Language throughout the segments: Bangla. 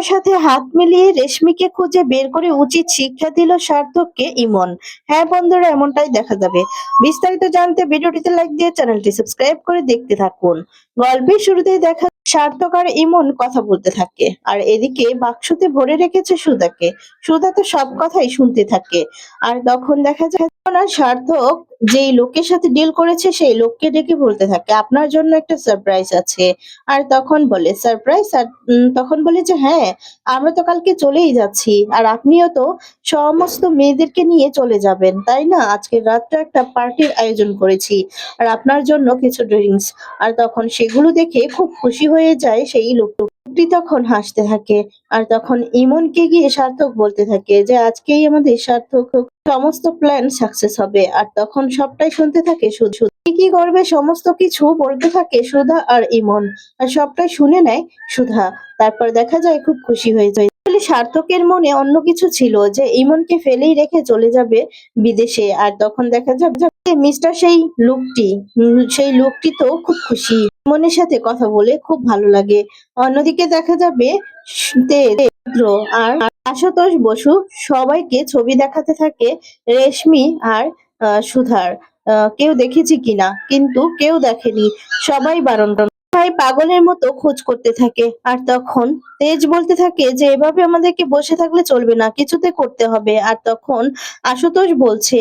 ইমনের সাথে হাত মিলিয়ে রেশমিকে খুঁজে বের করে উচিত শিক্ষা দিল সার্থককে ইমন। হ্যাঁ বন্ধুরা, এমনটাই দেখা যাবে। বিস্তারিত জানতে ভিডিওটিতে লাইক দিয়ে চ্যানেলটি সাবস্ক্রাইব করে দেখতে থাকুন। গল্পের শুরুতেই দেখা সার্থক আর ইমন কথা বলতে থাকে। আর এদিকে বাক্সতে ভরে রেখেছে সুধাকে। সুধা তো সব কথাই শুনতে থাকে। আর তখন দেখা যায় না, সার্থক যেই লোকের সাথে ডিল করেছে, সেই লোককে ডেকে বলতে থাকে, আপনার জন্য একটা সারপ্রাইজ আছে। আর তখন বলে সারপ্রাইজ আর তখন বলে যে হ্যাঁ আমরা তো কালকে চলেই যাচ্ছি। আর আপনিও তো সমস্ত মেয়েদেরকে নিয়ে চলে যাবেন, তাই না? আজকের রাতটা একটা পার্টির আয়োজন করেছি। আর আপনার জন্য কিছু ড্রিঙ্কস। আর তখন সেগুলো দেখে খুব খুশি হয়ে যায় সেই লোকটি তখন হাসতে থাকে আর তখন ইমনকে গিয়ে সার্থক বলতে থাকে যে, আজকেই আমাদের সার্থক সমস্ত প্ল্যান সাকসেস হবে। আর তখন সবটাই শুনতে থাকে শুধু। কি করবে? সমস্ত কিছু বলতে থাকে সুধা আর ইমন। আর সবটাই শুনে নেয় সুধা। তারপর দেখা যায় খুব খুশি হয়ে যায়। সার্থকের মনে অন্য কিছু ছিল যে ইমনকে ফেলেই রেখে চলে যাবে বিদেশে। আর তখন দেখা যাবে মিস্টার সেই লোকটি সেই লোকটি তো খুব খুশি। ইমনের সাথে কথা বলে খুব ভালো লাগে। অন্যদিকে দেখা যাবে আর আশুতোষ বসু সবাইকে ছবি দেখাতে থাকে রেশমি আর সুধার। কেউ দেখেছি কিনা? কিন্তু কেউ দেখেনি। সবাই বারণ সবাই পাগলের মতো খোঁজ করতে থাকে। আর তখন তেজ বলতে থাকে যে, এভাবে আমাদেরকে বসে থাকলে চলবে না, কিছুতে করতে হবে। আর তখন আশুতোষ বলছে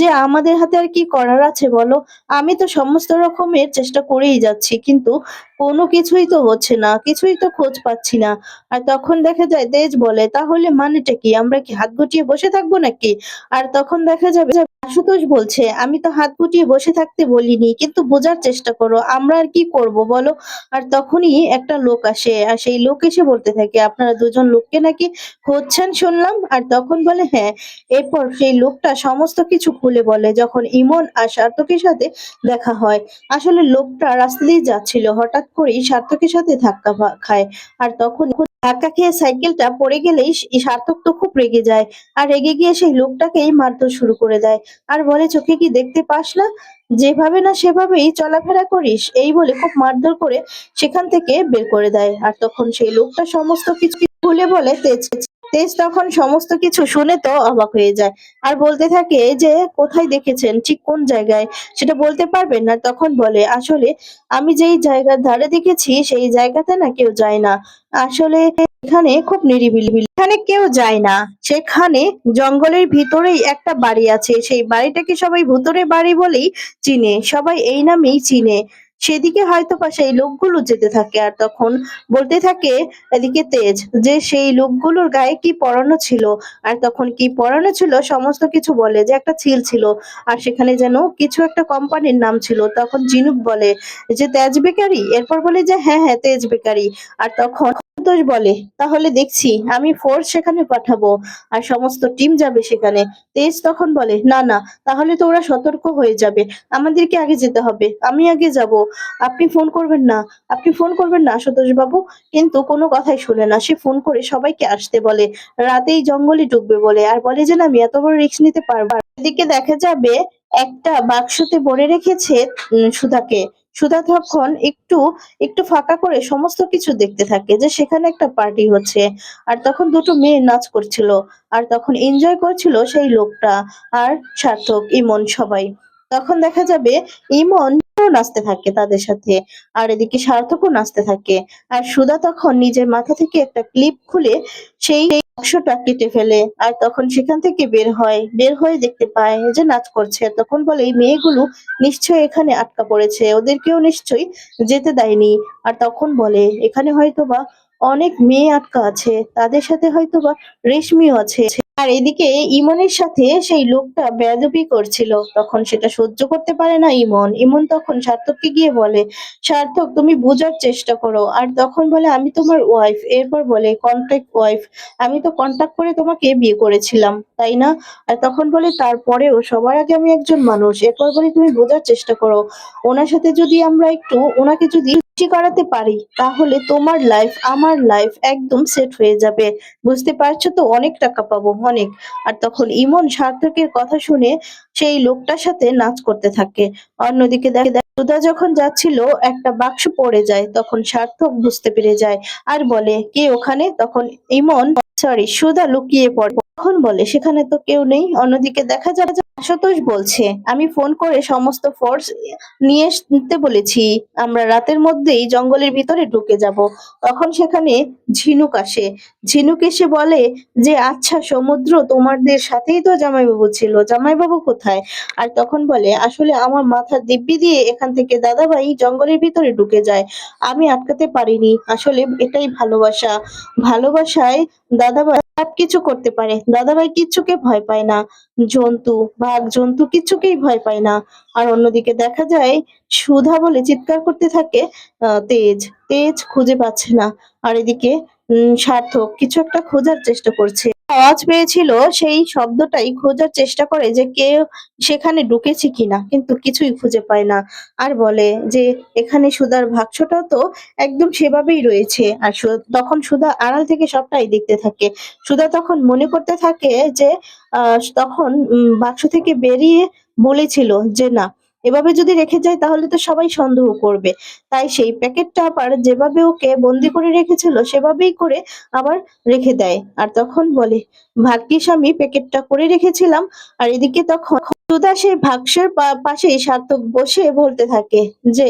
যে, আমাদের হাতে আর কি করার আছে বলো? আমি তো সমস্ত রকমের চেষ্টা করেই যাচ্ছি, কিন্তু কোনো কিছুই তো হচ্ছে না, কিছুই তো খোঁজ পাচ্ছি না। আর তখন দেখা যায়, তেজ বলে, তাহলে মানেটা কি? আমরা কি হাত গুটিয়ে বসে থাকব নাকি? আর তখন দেখা যাবে আশুতোষ বলছে, আমি তো হাত গুটিয়ে বসে থাকতে বলিনি, কিন্তু বোঝার চেষ্টা করো, আমরা আর কি করব বলো? আর তখনই একটা লোক আসে, আর সেই লোক এসে বলতে থাকে, আপনারা দুজন লোককে নাকি খুঁজছেন শুনলাম? আর তখন বলে হ্যাঁ। এরপর সেই লোকটা সমস্ত কিছু খুলে বলে, যখন ইমন আর সার্থকের সাথে দেখা হয়। আসলে লোকটা রাস্তা দিয়ে যাচ্ছিল, হঠাৎ করেই সার্থকের সাথে ধাক্কা খায়। আর তখন ধাক্কা খেয়ে সাইকেলটা পড়ে গেলেই সার্থক তো খুব রেগে যায়, আর রেগে গিয়ে সেই লোকটাকেই মারধর শুরু করে দেয়। আর বলে, চোখে কি দেখতে পাস না? যেভাবে না সেভাবেই চলাফেরা করিস, এই বলে খুব মারধর করে সেখান থেকে বের করে দেয়। আর তখন সেই লোকটা সমস্ত কিছু খুলে বলে, তেজ তেজ তখন সমস্ত কিছু শুনে তো অবাক হয়ে যায়। আর বলতে থাকে যে, কোথায় দেখেছেন? ঠিক কোন জায়গায়? সেটা বলতে পারবেন না। তখন বলে, আসলে আমি যেই জায়গার ধারে দেখেছি, সেই জায়গাতে না কেউ যায় না। আসলে এখানে খুব নিরিবিলি। এখানে কেউ যায় না। সেখানে জঙ্গলের ভিতরেই একটা বাড়ি আছে। সেই বাড়িটাকে সবাই ভুতুরে বাড়ি বলেই চিনে। সবাই এই নামেই চিনে। সেদিকে হয়তো বা সেই লোকগুলো যেতে থাকে আর তখন বলতে থাকে এদিকে তেজ, যে সেই লোকগুলোর গায়ে কি পরানো ছিল? আর তখন কি পরানো ছিল? সমস্ত কিছু বলে যে একটা ছিল ছিল। আর সেখানে যেন কিছু একটা কোম্পানির নাম ছিল। তখন জিনুক বলে যে, তেজ বেকারি? এরপর বলে যে হ্যাঁ হ্যাঁ তেজ বেকারি। আর তখন সন্তোষ বলে, তাহলে দেখছি, আমি ফোর্স সেখানে পাঠাবো আর সমস্ত টিম যাবে সেখানে। তেজ তখন বলে, না না, তাহলে তো ওরা সতর্ক হয়ে যাবে। আমাদেরকে আগে যেতে হবে, আমি আগে যাব। আপনি ফোন করবেন না, আপনি ফোন করবেন না সন্তোষ বাবু কিন্তু কোনো কথাই শুনে না, সে ফোন করে সবাইকে আসতে বলে। রাতেই জঙ্গলে ঢুকবে বলে, আর বলে যে না, আমি এত বড় রিস্ক নিতে পারব এদিকে দেখা যাবে, একটা বাক্সতে ভরে রেখেছে সুধাকে। সুধা তখন একটু একটু ফাঁকা করে সমস্ত কিছু দেখতে থাকে যে সেখানে একটা পার্টি হচ্ছে। আর তখন দুটো মেয়ে নাচ করছিল। আর তখন এনজয় করছিল সেই লোকটা আর সার্থক, ইমন সবাই। তখন দেখা যাবে ইমন নাচতে থাকে তাদের সাথে আর এদিকে সার্থকও নাচতে থাকে। আর সুধা তখন নিজের মাথা থেকে একটা ক্লিপ খুলে সেই বাক্সটা কেটে ফেলে আর তখন সেখান থেকে বের হয়, বের হয়ে দেখতে পায় যে নাচ করছে। তখন বলে, এই মেয়েগুলো নিশ্চয়ই এখানে আটকা পড়েছে, ওদেরকেও নিশ্চয়ই যেতে দেয়নি। আর তখন বলে, এখানে হয়তোবা অনেক মেয়ে আটকা আছে, তাদের সাথে হয়তোবা রেশমিও আছে। আর এদিকে ইমনের সাথে সেই লোকটা বেয়াদবি করছিল। তখন সেটা সহ্য করতে পারে না ইমন। ইমন তখন সার্থককে গিয়ে বলে, সার্থক, তুমি বোঝার চেষ্টা করো। আর তখন বলে, আমি তোমার ওয়াইফ এরপর বলে কন্ট্যাক্ট ওয়াইফ আমি তো কন্ট্যাক্ট করে তোমাকে বিয়ে করেছিলাম, তাই না? আর তখন বলে, তারপরেও সবার আগে আমি একজন মানুষ, এরপর বলে, তুমি বোঝার চেষ্টা করো। ওনার সাথে যদি আমরা একটু, ওনাকে যদি করাতে পারি, তাহলে তোমার লাইফ আমার লাইফ একদম সেট হয়ে যাবে। বুঝতে পারছ তো? অনেক টাকা পাবো। অনেক। আর তখন ইমন সার্থকের কথা শুনে সেই লোকটার সাথে নাচ করতে থাকে। অন্যদিকে দেখে সুদা যখন যাচ্ছিল, একটা বাক্স পড়ে যায়, তখন সার্থক বুঝতে পেরে যায় আর বলে, কে ওখানে? তখন ইমন, সরি সুদা লুকিয়ে পড়ে। তখন বলে, সেখানে তো কেউ নেই। অন্যদিকে দেখা যায় আশুতোষ বলছে, আমি ফোন করে সমস্ত ফোর্স নিয়ে আসতে বলেছি। আমরা রাতের মধ্যেই জঙ্গলের ভিতরে ঢুকে যাব। তখন সেখানে ঝিনুক আসে। ঝিনুক এসে বলে যে আচ্ছা সমুদ্র তোমাদের সাথেই তো জামাইবাবু ছিল। জামাইবাবু কোথায়? আর তখন বলে, আসলে আমার মাথার দিব্যি দিয়ে এখান থেকে দাদাভাই জঙ্গলের ভিতরে ঢুকে যায়। আমি আটকাতে পারিনি। আসলে এটাই ভালোবাসা। ভালোবাসায় দাদাভাই সব কিছু করতে পারে। দাদাভাই কিছুকে ভয় পায় না। জন্তু, বাঘ, জন্তু কিছুকেই ভয় পায় না। আর অন্যদিকে দেখা যায়, সুধা বলে চিৎকার করতে থাকে তেজ। তেজ খুঁজে পাচ্ছে না। আর এদিকে সার্থক কিছু একটা খোঁজার চেষ্টা করছে। আওয়াজ পেয়েছিল, সেই শব্দটাই খোঁজার চেষ্টা করে যে কে সেখানে ঢুকেছে কিনা, কিন্তু কিছুই খুঁজে পায় না। আর বলে যে, এখানে সুধার বাক্সটা তো একদম সেভাবেই রয়েছে। আর তখন সুধা আড়াল থেকে সবটাই দেখতে থাকে। সুধা তখন মনে করতে থাকে যে তখন বাক্স থেকে বেরিয়ে বলেছিল যে, না এভাবে যদি রেখে যায়, তাহলে তো সবাই সন্দেহ করবে। তাই সেই প্যাকেটটা আবার যেভাবে ওকে বন্দি করে রেখেছিল, সেভাবেই করে আবার রেখে দেয়। আর তখন বলে, ভাগ্যিস আমি প্যাকেটটা করে রেখেছিলাম। আর এদিকে তখন বাক্সের পা- পাশেই সার্থক বসে বলতে থাকে যে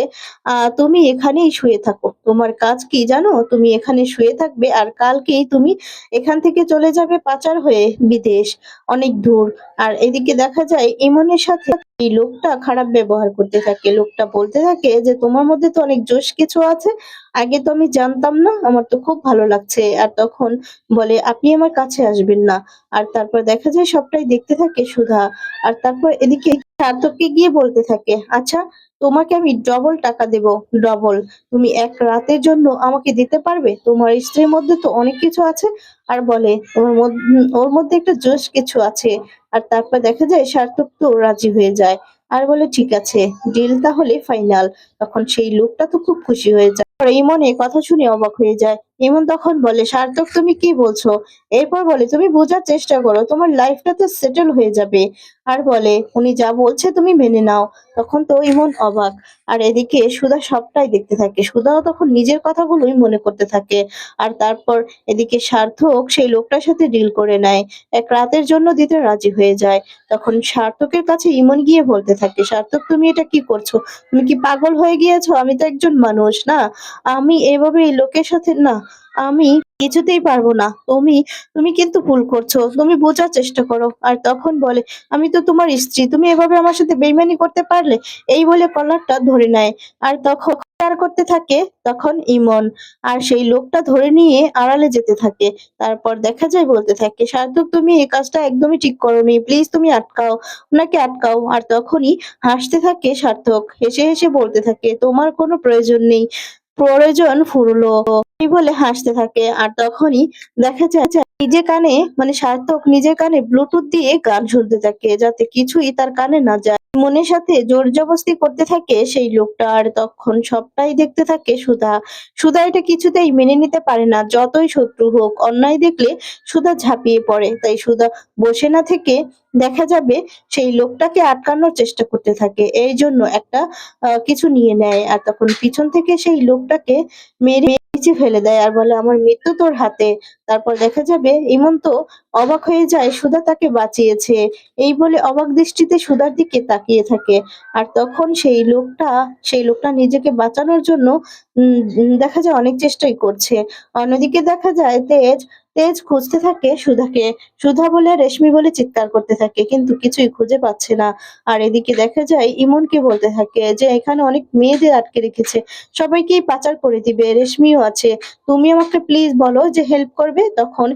তুমি এখানেই শুয়ে থাকো। তোমার কাজ কি জানো? তুমি এখানে শুয়ে থাকবে আর কালকেই তুমি এখান থেকে চলে যাবে পাচার হয়ে বিদেশ। অনেক দূর। আর এদিকে দেখা যায়, ইমনের সাথে এই লোকটা খারাপ ব্যবহার করতে থাকে। লোকটা বলতে থাকে যে, তোমার মধ্যে তো অনেক জোশ কিছু আছে। আগে তো আমি জানতাম না, আমার তো খুব ভালো লাগছে। আর তখন বলে, আপনি আমার কাছে আসবেন না। আর তারপর দেখা যায় সবটাই দেখতে থাকে সুধা। আর তারপর এদিকে সার্থককে গিয়ে বলতে থাকে আচ্ছা তোমাকে আমি ডবল টাকা দেব ডবল তুমি এক রাতের জন্য আমাকে দিতে পারবে? তোমার স্ত্রীর মধ্যে তো অনেক কিছু আছে। আর বলে তোমার ওর মধ্যে একটা জোশ কিছু আছে। আর তারপর দেখা যায় সার্থক তো রাজি হয়ে যায়। আর বলে, ঠিক আছে ডিল তাহলে ফাইনাল তখন সেই লোকটা তো খুব খুশি হয়ে যায়। ইমন এই কথা শুনে অবাক হয়ে যায়। ইমন তখন বলে, সার্থক, তুমি কি বলছো? এরপর বলে, তুমি বোঝার চেষ্টা করো, তোমার লাইফটা তো সেটেল হয়ে যাবে। আর বলে, উনি যা বলছে তুমি মেনে নাও। তখন তো ইমন অবাক। আর এদিকে সুধা সবটাই দেখতে থাকে। সুধাও তখন নিজের কথাগুলোই মনে করতে থাকে। আর তারপর এদিকে সার্থক সেই লোকটার সাথে ডিল করে নেয়। এক রাতের জন্য দিতে রাজি হয়ে যায়। তখন সার্থকের কাছে ইমন গিয়ে বলতে থাকে, সার্থক, তুমি এটা কি করছ? তুমি কি পাগল হয়ে গিয়েছো? আমি তো একজন মানুষ, না? আমি এভাবে লোকের সাথে, না, আমি কিছুতেই পারব না। তুমি তুমি কিন্তু ভুল করছ। তুমি বোঝার চেষ্টা করো। আর তখন বলে, আমি তো তোমার স্ত্রী, তুমি এভাবে আমার সাথে বেইমানি করতে পারলে এই বলে কলারটা ধরে নেয়। আর তখন করতে থাকে, তখন ইমন। আর সেই লোকটা ধরে নিয়ে আড়ালে যেতে থাকে। তারপর দেখা যায় বলতে থাকে সার্থক তুমি এই কাজটা একদমই ঠিক করোনি। প্লিজ তুমি আটকাও। ওনাকে আটকাও। আর তখনই হাসতে থাকে সার্থক হেসে হেসে বলতে থাকে, তোমার কোনো প্রয়োজন নেই। প্রয়োজন ফুরলো। বলে হাসতে থাকে। আর তখনই দেখা যায় নিজে কানে মানে সার্থক নিজের কানে ব্লুটুথ দিয়ে গান শুনতে থাকে, যাতে কিছুই তার কানে না যায়। মনের সাথে জোর জবস্তি করতে থাকে সেই লোকটা, আর তখন সবটাই দেখতে থাকে সুধা। সুধা এটা কিছুতেই মেনে নিতে পারে না, যতই শত্রু হোক। অন্যায় দেখলে সুধা ঝাঁপিয়ে পড়ে। তাই সুধা বসে না থেকে দেখা যাবে সেই লোকটাকে আটকানোর চেষ্টা করতে থাকে। এই জন্য একটা কিছু নিয়ে নেয়। আর তখন পিছন থেকে সেই লোকটাকে মেরে নিচে ফেলে দেয় আর বলে, আমার মৃত্যু তোর হাতে। তারপর দেখা যাবে ইমন তো অবাক হয়ে যায়, সুধা তাকে বাঁচিয়েছে। এই বলে অবাক দৃষ্টিতে সুধার দিকে তাকিয়ে থাকে। আর তখন সেই লোকটা সেই লোকটা নিজেকে বাঁচানোর জন্য দেখা যায় অনেক চেষ্টাই করছে। অন্যদিকে দেখা যায় তেজ তেজ খুঁজতে থাকে সুধাকে। সুধা বলে, রেশমি বলে চিৎকার করতে থাকে, কিন্তু কিছুই খুঁজে পাচ্ছে না। আর এদিকে দেখা যায়, ইমনকে বলতে থাকে যে, এখানে অনেক মেয়েদের আটকে রেখেছে। সবাইকেই পাচার করে দিবে, রেশমিও আছে। তুমি আমাকে প্লিজ বলো যে হেল্প করবে? তখন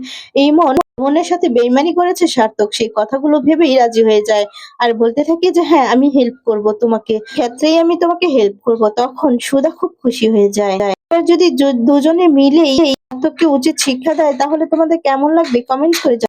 ইমন মনের সাথে বেইমানি করেছে সার্থক। সেই কথাগুলো ভেবেই রাজি হয়ে যায়। আর বলতে থাকে যে হ্যাঁ আমি হেল্প করব তোমাকে। ক্ষেত্রেই আমি তোমাকে হেল্প করব। তখন সুধা খুব খুশি হয়ে যায়। যদি দুজনে মিলেই সার্থককে উচিত শিক্ষা দেয় তাহলে তোমাদের কেমন লাগবে কমেন্ট করে।